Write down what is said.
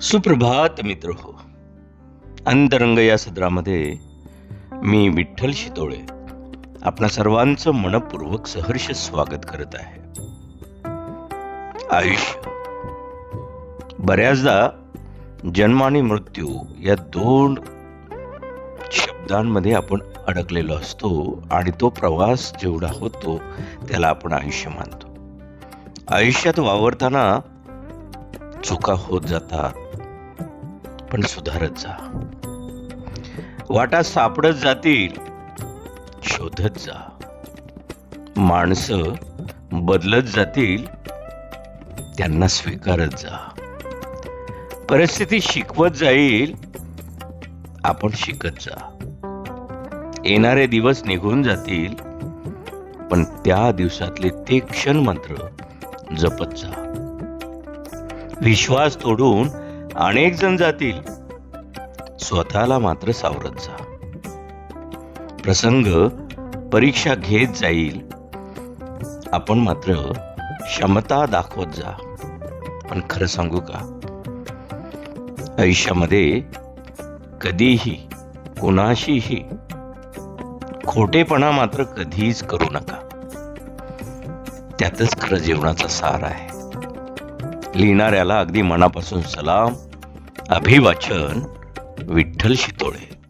सुप्रभात मित्र हो. अंतरंग या सदरामध्ये मी विठ्ठल शितोळे आपणा सर्वांचं मनपूर्वक सहर्ष स्वागत करत आहे. आयुष्य. बऱ्याचदा जन्म आणि मृत्यू या दोन शब्दांमध्ये आपण अडकलेलो असतो आणि तो प्रवास जेवढा होतो त्याला आपण आयुष्य मानतो. आयुष्यात वावरताना चुका होत जातात पण सुधारत जा. वाटा सापडत जातील शोधत जा. माणसं बदलत जातील त्यांना स्वीकारत जा. परिस्थिती शिकवत जाईल आपण शिकत जा. येणारे दिवस निघून जातील पण त्या दिवसातले ते क्षण मात्र जपत जा. विश्वास तोडून अनेक जण जातील. स्वतःला मात्र सावरत जा. प्रसंग परीक्षा घेत जाईल. आपण मात्र क्षमता दाखवत जा. पण खरं सांगू का? आयुष्यामध्ये कधीही कुणाशीही खोटेपणा मात्र कधीच करू नका. त्यातच खरं जीवनाचा सार आहे. लिहिणाऱ्याला अगदी मनापासून सलाम. अभिवाचन विठ्ठल शितोळे.